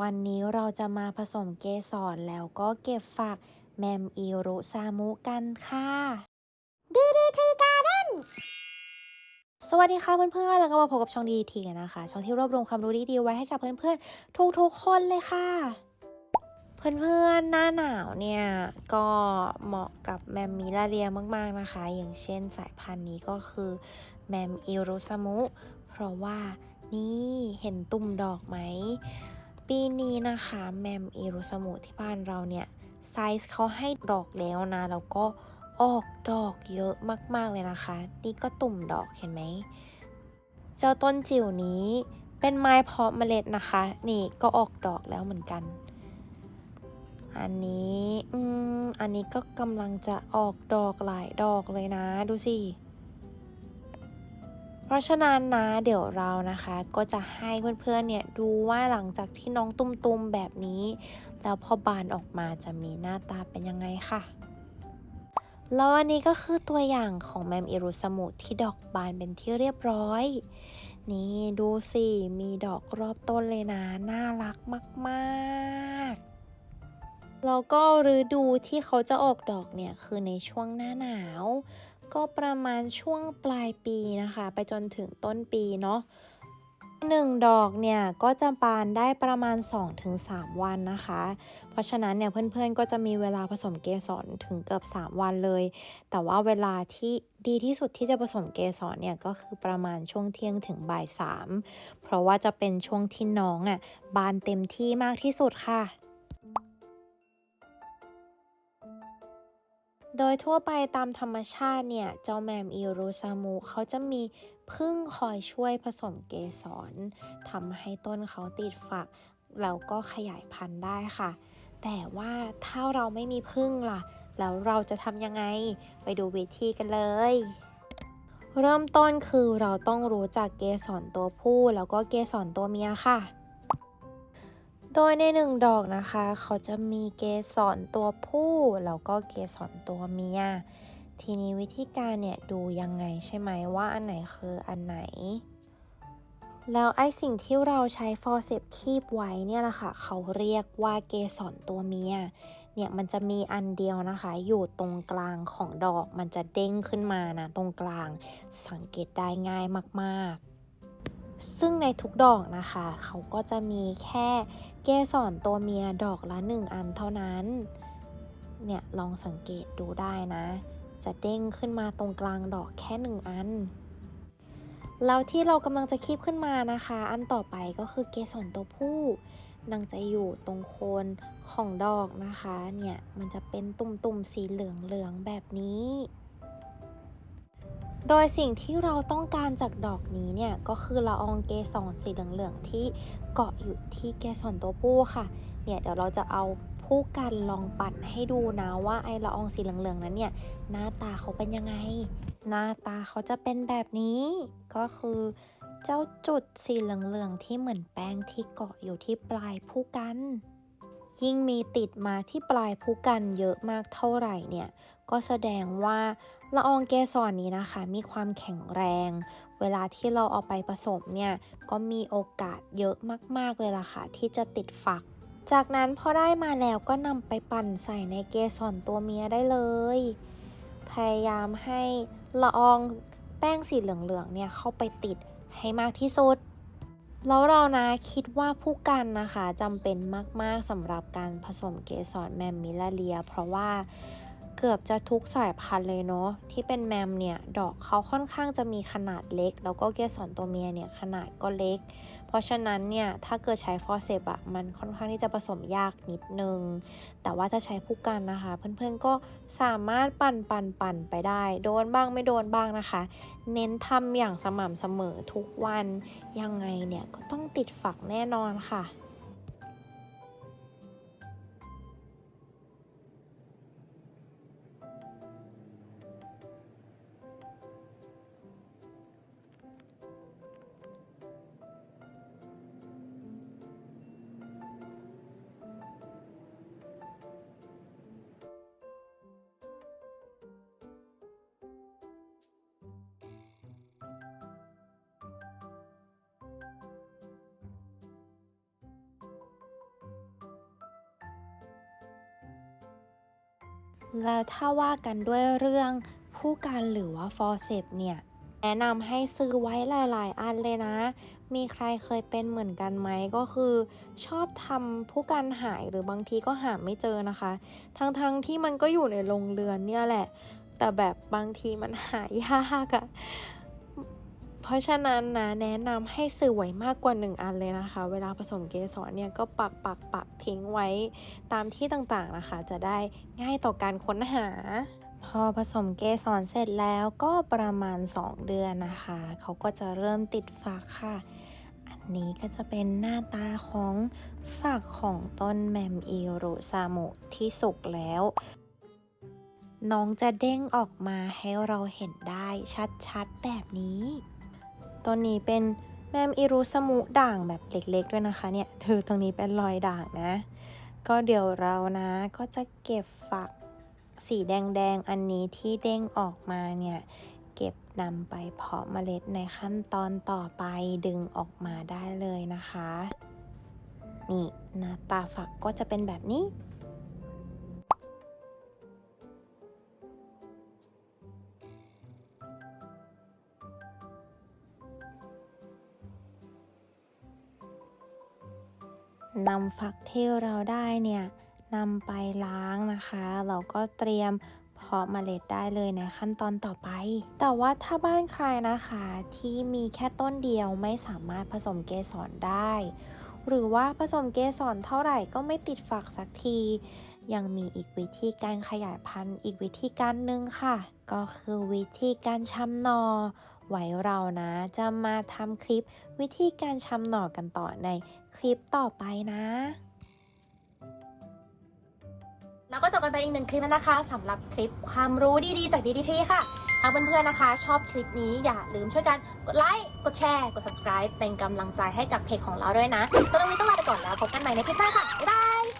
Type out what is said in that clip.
วันนี้เราจะมาผสมเกสรแล้วก็เก็บฝักแมมอีรุซามุกันค่ะ DD3 Garden สวัสดีค่ะเพื่อนๆ แล้วก็มาพบกับช่องดีทีกันนะคะ ช่องที่รวบรวมความรู้ดีๆไว้ให้กับเพื่อนๆ ทุกๆคนเลยค่ะ เพื่อนๆ หน้าหนาวเนี่ย ก็เหมาะกับแมมมิลาเรียมากๆนะคะ อย่างเช่นสายพันธุ์นี้ก็คือแมมอิรุซามุ เพราะว่านี่เห็นตุ่มดอกไหม ปีนี้นะคะแมมอิรุซามุที่บ้านเราเนี่ยไซส์เขาให้ดอกแล้วนะแล้วก็ออกดอกเยอะมากๆเลยนะคะ นี่ก็ตุ่มดอกเห็นไหม เจ้าต้นจิ๋วนี้เป็นไม้เพาะเมล็ดนะคะ นี่ก็ออกดอกแล้วเหมือนกัน อันนี้ อืม อันนี้ก็กำลังจะออกดอกหลายดอกเลยนะ ดูสิ ราะฉะนั้นนะเดี๋ยวเรานะคะก็จะให้เพื่อนๆเนี่ยดูว่าหลังจากที่น้องตุ้มๆแบบนี้ แล้วพอบานออกมาจะมีหน้าตาเป็นยังไงค่ะ แล้วอันนี้ก็คือตัวอย่างของแมมอิรุสมุที่ดอกบานเป็นที่เรียบร้อย นี่ดูสิ มีดอกรอบต้นเลยนะ น่ารักมากๆแล้วก็ฤดูที่เขาจะออกดอกเนี่ยคือในช่วงหน้าหนาว ก็ประมาณช่วงปลายปีนะคะ ไปจนถึงต้นปีเนาะหนึ่งดอกเนี่ยก็จะบานได้ประมาณ 2-3 วันนะคะ เพราะฉะนั้นเนี่ยเพื่อนๆก็จะมีเวลาผสมเกสรถึงเกือบ 3 วันเลย แต่ว่าเวลาที่ดีที่สุดที่จะผสมเกสรเนี่ยก็คือประมาณช่วงเที่ยงถึงบ่ายสามเพราะว่าจะเป็นช่วงที่น้องอะบานเต็มที่มากที่สุดค่ะ โดยทั่วไปตามธรรมชาติเนี่ย เจ้าแมมอีรูซามุเขาจะมีพึ่งคอยช่วยผสมเกสรทำให้ต้นเขาติดฝัก แล้วก็ขยายพันธุ์ได้ค่ะ แต่ว่าถ้าเราไม่มีพึ่งล่ะ แล้วเราจะทำยังไง ไปดูวิธีกันเลย เริ่มต้นคือเราต้องรู้จักเกสรตัวผู้ แล้วก็เกสรตัวเมียค่ะ โดยในหนึ่งดอกนะคะ เขาจะมีเกสรตัวผู้แล้วก็เกสรตัวเมีย ทีนี้วิธีการเนี่ยดูยังไงใช่ไหมว่าอันไหนคืออันไหน แล้วไอสิ่งที่เราใช้ฟอร์เซปคีบไว้เนี่ยแหละค่ะ เขาเรียกว่าเกสรตัวเมีย เนี่ยมันจะมีอันเดียวนะคะ อยู่ตรงกลางของดอกมันจะเด้งขึ้นมานะตรงกลาง สังเกตได้ง่ายมากๆ ซึ่งในทุกดอกนะคะ เขาก็จะมีแค่เกสรตัวเมียดอกละหนึ่งอันเท่านั้น เนี่ยลองสังเกตดูได้นะ จะเด้งขึ้นมาตรงกลางดอกแค่หนึ่งอัน แล้วที่เรากำลังจะคีบขึ้นมานะคะ อันต่อไปก็คือเกสรตัวผู้นางจะอยู่ตรงโคนของดอกนะคะ เนี่ยมันจะเป็นตุ่มๆสีเหลืองๆแบบนี้ โดยสิ่งที่เราต้องการจากดอกนี้เนี่ยก็คือละอองเกสรสีเหลืองๆที่เกาะอยู่ที่เกสรตัวผู้ค่ะ เนี่ยเดี๋ยวเราจะเอาผู้กันลองปั่นให้ดูนะว่าไอละอองสีเหลืองๆนั้นเนี่ยหน้าตาเขาเป็นยังไง หน้าตาเขาจะเป็นแบบนี้ ก็คือเจ้าจุดสีเหลืองๆที่เหมือนแป้งที่เกาะอยู่ที่ปลายผู้กัน ยิ่งมีติดมาที่ปลายผู้กันเยอะมากเท่าไหร่เนี่ย ก็แสดงว่าละอองเกสรนนี้นะคะ มีความแข็งแรง เวลาที่เราเอาไปผสมเนี่ย ก็มีโอกาสเยอะมาก ๆ เลยล่ะค่ะ ที่จะติดฝัก จากนั้นพอได้มาแล้วก็นำไปปั่นใส่ในเกสรตัวเมียได้เลย พยายามให้ละอองแป้งสีเหลืองๆเนี่ยเข้าไปติดให้มากที่สุด แล้วเรานะคิดว่าผู้กันนะคะจำเป็นมาก ๆสำหรับการผสมเกสรแมมมิลาเลีย เพราะว่า เกือบจะทุกสายพันธุ์เลยเนาะที่เป็นแมมเนี่ยดอกเขาค่อนข้างจะมีขนาดเล็ก แล้วก็เกสรตัวเมียเนี่ยขนาดก็เล็ก เพราะฉะนั้นเนี่ยถ้าเกิดใช้ฟอร์เซปอะมันค่อนข้างที่จะผสมยากนิดนึง แต่ว่าถ้าใช้ผู้กันนะคะ เพื่อนๆก็สามารถปั่นปั่นปั่นไปได้ โดนบ้างไม่โดนบ้างนะคะ เน้นทำอย่างสม่ำเสมอทุกวันยังไงเนี่ยก็ต้องติดฝักแน่นอนค่ะ แล้วถ้าว่ากันด้วยเรื่องผู้การหรือว่าฟอร์เซปเนี่ย แนะนำให้ซื้อไว้หลาย ๆ อันเลยนะ มีใครเคยเป็นเหมือนกันไหมก็คือ ชอบทำผู้การหายหรือบางทีก็หาไม่เจอนะคะ ทั้งๆทที่มันก็อยู่ในโรงเรือนเนี่ยแหละ แต่แบบบางทีมันหายากอะ เพราะฉะนั้นนะแนะนำให้ซื้อไว้มากกว่า 1 อันเลยนะคะ เวลาผสมเกสรเนี่ยก็ปักปักปักทิ้งไว้ตามที่ต่างๆนะคะ จะได้ง่ายต่อการค้นหา พอผสมเกสรเสร็จแล้วก็ประมาณ 2 เดือนนะคะ เขาก็จะเริ่มติดฝักค่ะ อันนี้ก็จะเป็นหน้าตาของฝักของต้นแมมอีรุซามุที่สุกแล้วน้องจะเด้งออกมาให้เราเห็นได้ชัดๆแบบนี้ ต้นนี้เป็นแมมอิรุสมุด่างแบบเล็กๆด้วยนะคะเนี่ยคือตรงนี้เป็นรอยด่างนะ ก็เดี๋ยวเรานะก็จะเก็บฝักสีแดงๆ อันนี้ที่เด้งออกมาเนี่ย เก็บนำไปเพาะเมล็ดในขั้นตอนต่อไปดึงออกมาได้เลยนะคะ นี่หน้าตาฝักก็จะเป็นแบบนี้ นำฝักที่เราได้เนี่ยนำไปล้างนะคะ เราก็เตรียมเพาะเมล็ดได้เลยในขั้นตอนต่อไป แต่ว่าถ้าบ้านใครนะคะ ที่มีแค่ต้นเดียวไม่สามารถผสมเกสรได้ หรือว่าผสมเกสรเท่าไหร่ก็ไม่ติดฝักสักที ยังมีอีกวิธีการขยายพันธุ์ อีกวิธีการหนึ่งค่ะ ก็คือวิธีการชำหนอ ไว้เรานะ จะมาทำคลิปวิธีการชำหน่อกันต่อในคลิปต่อไปนะแล้วก็จบกันไปอีกหนึ่งคลิปนะคะสำหรับคลิปความรู้ดีๆจากดีดีทีค่ะถ้าเพื่อนๆนะคะ ชอบคลิปนี้อย่าลืมช่วยกันกดไลค์กดแชร์ กด subscribe เป็นกำลังใจให้กับเพจของเราด้วยนะสำหรับวันนี้ต้องลาไปก่อนแล้วพบกันใหม่ในคลิปหน้าค่ะ บ๊ายบาย